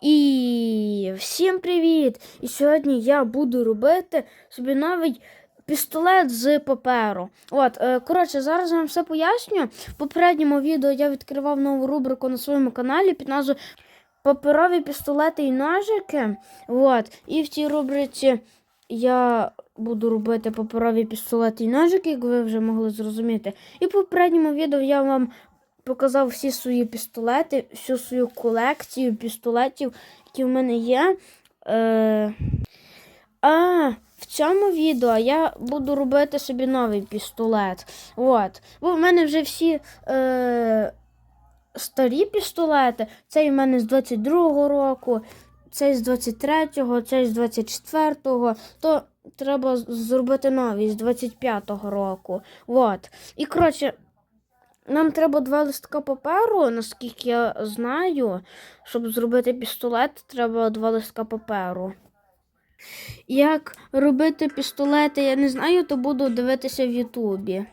І всім привіт! І сьогодні я буду робити собі новий пістолет з паперу. От, е, коротше, зараз вам все поясню. В попередньому відео я відкривав нову рубрику на своєму каналі під назвою Паперові пістолети і ножики. От, і в цій рубриці я буду робити паперові пістолети і ножики, як ви вже могли зрозуміти. І в попередньому відео я вам показав всі свої пістолети, всю свою колекцію пістолетів, які в мене є. Е... А, в цьому відео я буду робити собі новий пістолет. От. Бо в мене вже всі е... старі пістолети. Цей в мене з 22-го року, цей з 23-го, цей з 24-го. То треба зробити новий з 25-го року. От. І коротше. Нам треба два листка паперу, наскільки я знаю. Щоб зробити пістолет, треба два листка паперу. Як робити пістолети, я не знаю, то буду дивитися в Ютубі.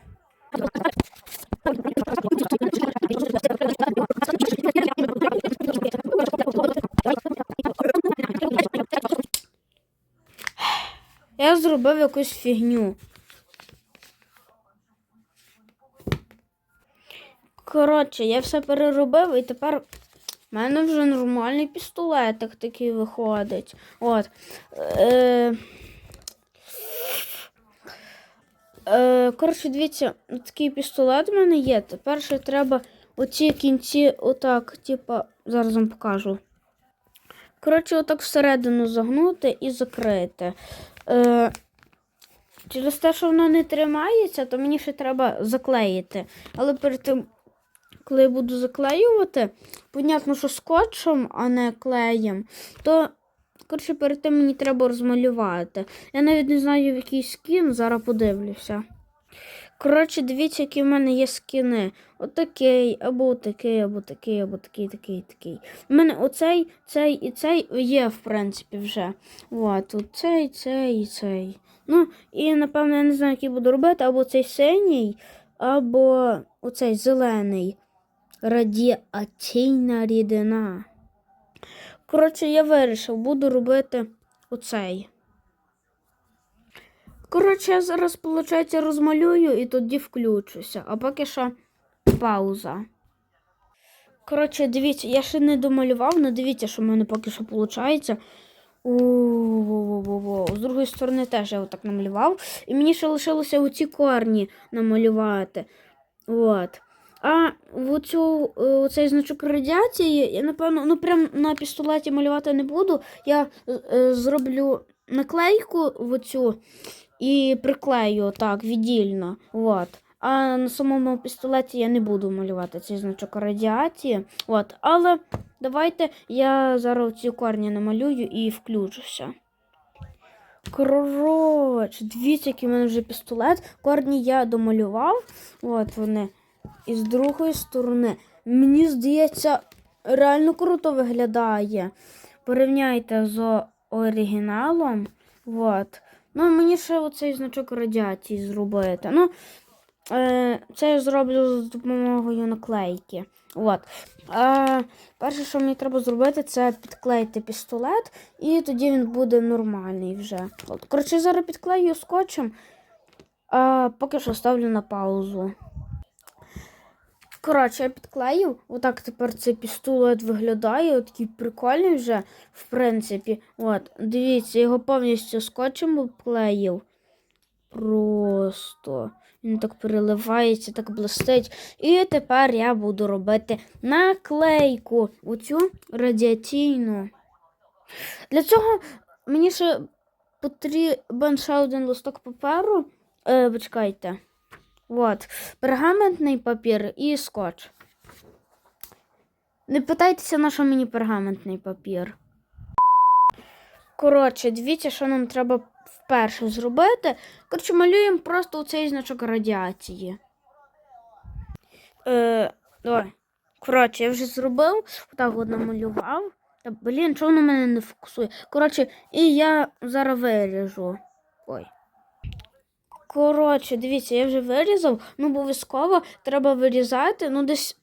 Я зробив якусь фігню. Коротше, я все переробив і тепер в мене вже нормальний пістолетик такий виходить. От. Е, е, коротше, дивіться, такий пістолет в мене є. Тепер ще треба оці кінці, отак, типа, зараз вам покажу. Коротше, отак всередину загнути і закрити. Е, через те, що воно не тримається, то мені ще треба заклеїти. Але перед тим, коли я буду заклеювати, понятно, що скотчем, а не клеєм, то коротше, перед тим мені треба розмалювати. Я навіть не знаю, який скін, зараз подивлюся. Коротше, дивіться, які в мене є скіни. Отакий, або такий, або такий, або такий, такий, такий. У мене оцей, цей і цей є, в принципі, вже. От, от цей, цей і цей. Ну, і напевно, я не знаю, який буду робити, або цей синій, або оцей зелений. Радіаційна рідина. Коротше, я вирішив, буду робити оцей. Коротше, я зараз, виходить, розмалюю і тоді включуся. А поки що пауза. Коротше, дивіться, я ще не домалював, але дивіться, що в мене поки що виходить. З другої сторони теж я отак намалював. І мені ще лишилося оці корні намалювати. От. А оцю, е, оцей значок радіації, я напевно, ну прям на пістолеті малювати не буду. Я е, зроблю наклейку в оцю і приклею так віддільно. От. А на самому пістолеті я не буду малювати цей значок радіації. От. Але давайте я зараз ці корні намалюю і включуся. Коротше, дивіться, який в мене вже пістолет. Корні я домалював. От вони. І з другої сторони. Мені здається, реально круто виглядає. Порівняйте з оригіналом. От. Ну, мені ще оцей значок радіації зробити. Ну, е, це я зроблю з допомогою наклейки. От. Е, перше, що мені треба зробити, це підклеїти пістолет, і тоді він буде нормальний вже. От. Коротше, зараз підклею скотчем, а поки що ставлю на паузу. Коротше, я підклеїв. Отак тепер цей пістолет виглядає. Такий прикольний вже, в принципі. От, дивіться, його повністю скотчем обклеїв. Просто. Він так переливається, так блистить. І тепер я буду робити наклейку. Оцю радіаційну. Для цього мені ще потрібен ще один листок паперу. Е, почекайте. От, пергаментний папір і скотч. Не питайтеся, на що мені пергаментний папір. Коротше, дивіться, що нам треба вперше зробити. Коротше, малюємо просто оцей значок радіації. Е, давай. Коротше, я вже зробив, отак от намалював. Та, блін, чого воно мене не фокусує? Коротше, і я зараз виріжу. Ой. Коротше, дивіться, я вже вирізав. Ну, обов'язково треба вирізати, ну, десь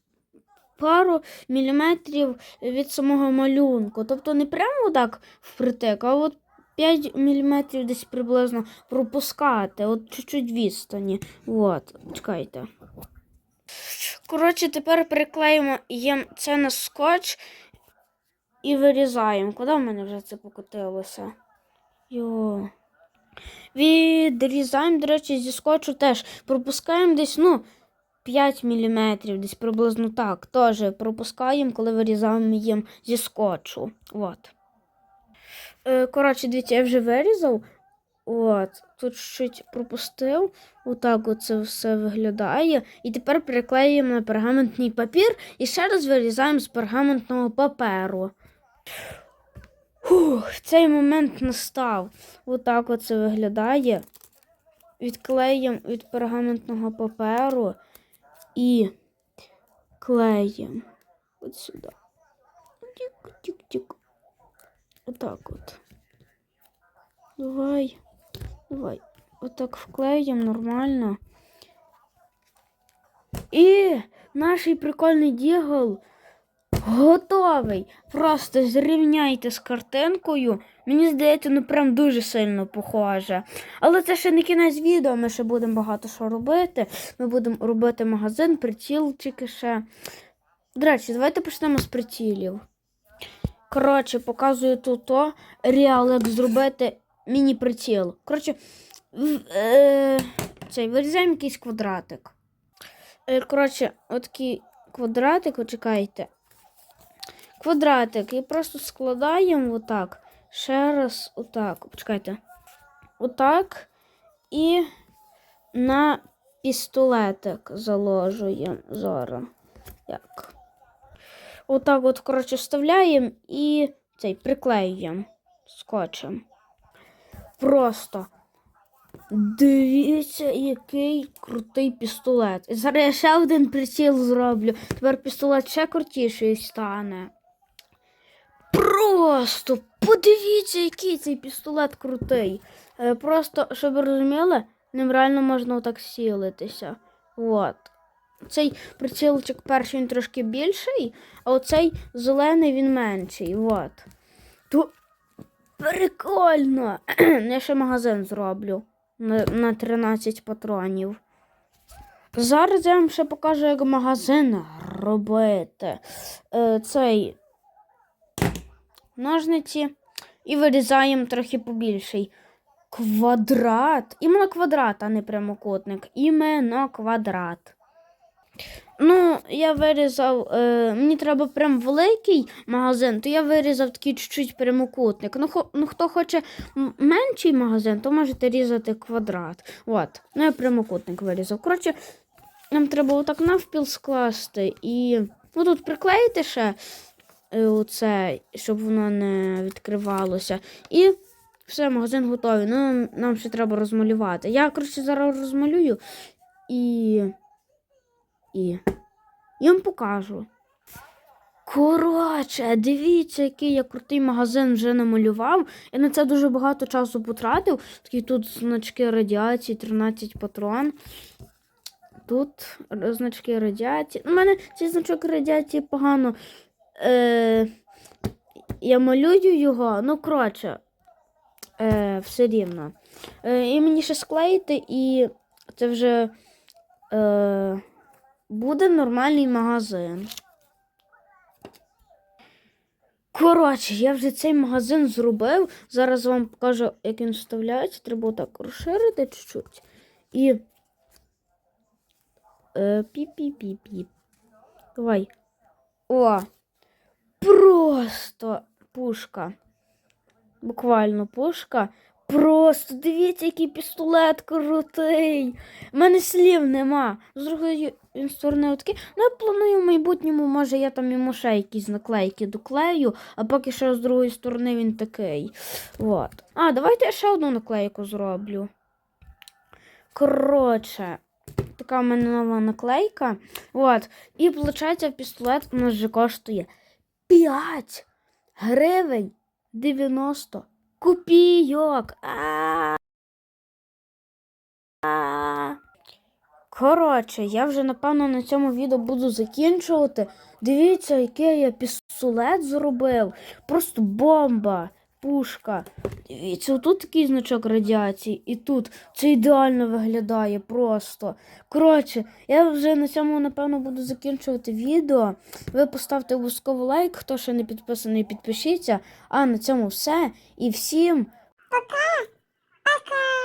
пару міліметрів від самого малюнку. Тобто не прямо так впритик, а от 5 міліметрів десь приблизно пропускати, от чуть-чуть відстані. От, чекайте. Коротше, тепер приклеїмо їм це на скотч і вирізаємо. Куди в мене вже це покотилося? Йо. Відрізаємо, до речі, зі скотчу теж пропускаємо десь, ну, 5 мм, десь приблизно так. Теж пропускаємо, коли вирізаємо їм зі скотчу. От. Е, коротше, дивіться, я вже вирізав. От, тут чуть пропустив. Отак от це все виглядає. І тепер приклеїмо на пергаментний папір і ще раз вирізаємо з пергаментного паперу. Фух, цей момент настав. Отак от це виглядає. Відклеїмо від пергаментного паперу і клеїмо от сюди. Тік-тік-тік. Отак от. Давай. Давай. Отак вклеїмо нормально. І наш прикольний дігл готовий. Просто зрівняйте з картинкою. Мені здається, ну прям дуже сильно похоже. Але це ще не кінець відео, ми ще будемо багато що робити. Ми будемо робити магазин, прицілчики ще. До речі, давайте почнемо з прицілів. Коротше, показую тут то реал, як зробити міні-приціл. Коротше, е, цей, вирізаємо якийсь квадратик. Е, коротше, отакий квадратик, почекайте. Квадратик. І просто складаємо отак. Ще раз отак. Почекайте. Отак. І на пістолетик заложуємо зараз. Як? Отак от, коротше, вставляємо і цей приклеюємо скотчем. Просто дивіться, який крутий пістолет. Зараз я ще один приціл зроблю. Тепер пістолет ще крутіший стане. Просто подивіться, який цей пістолет крутий. Е, Просто, щоб ви розуміли, ним реально можна отак сілитися. От. Цей прицілчик перший він трошки більший, а оцей зелений він менший. От. То прикольно. Я ще магазин зроблю на, на 13 патронів. Зараз я вам ще покажу, як магазин робити. Е, цей ножниці і вирізаємо трохи побільший. Квадрат. Іменно квадрат, а не прямокутник. Іменно квадрат. Ну, я вирізав, е, мені треба прям великий магазин, то я вирізав такий чуть-чуть прямокутник. Ну, хо, ну хто хоче менший магазин, то можете різати квадрат. От, ну я прямокутник вирізав. Коротше, нам треба отак навпіл скласти і. Ну тут приклеїти ще оце, щоб воно не відкривалося. І все, магазин готовий. Ну, нам ще треба розмалювати. Я, коротше, зараз розмалюю і. І. Я вам покажу. Коротше, дивіться, який я крутий магазин вже намалював. Я на це дуже багато часу потратив. Такі тут значки радіації, 13 патрон. Тут значки радіації. У мене цей значок радіації погано. Е, я малюю його, ну, коротше, е, все рівно. Е, і мені ще склеїти, і це вже е, буде нормальний магазин. Коротше, я вже цей магазин зробив. Зараз вам покажу, як він вставляється. Треба так розширити чуть-чуть. І. Е, пі-пі-пі-пі. Давай. О! Просто пушка. Буквально пушка. Просто дивіться, який пістолет крутий. У мене слів нема. З другої сторони отакий. Ну, я планую в майбутньому, може, я там йому ще якісь наклейки доклею, а поки що з другої сторони він такий. От. А, давайте я ще одну наклейку зроблю. Коротше, така в мене нова наклейка. От. І виходить, пістолет у нас вже коштує 5 гривень 90 копійок. Коротше, я вже напевно на цьому відео буду закінчувати. Дивіться, який я пістолет зробив. Просто бомба, пушка. Дивіться, тут такий значок радіації, і тут це ідеально виглядає просто. Коротше, я вже на цьому, напевно, буду закінчувати відео. Ви поставте обов'язково лайк, хто ще не підписаний, підпишіться. А на цьому все. І всім Пока.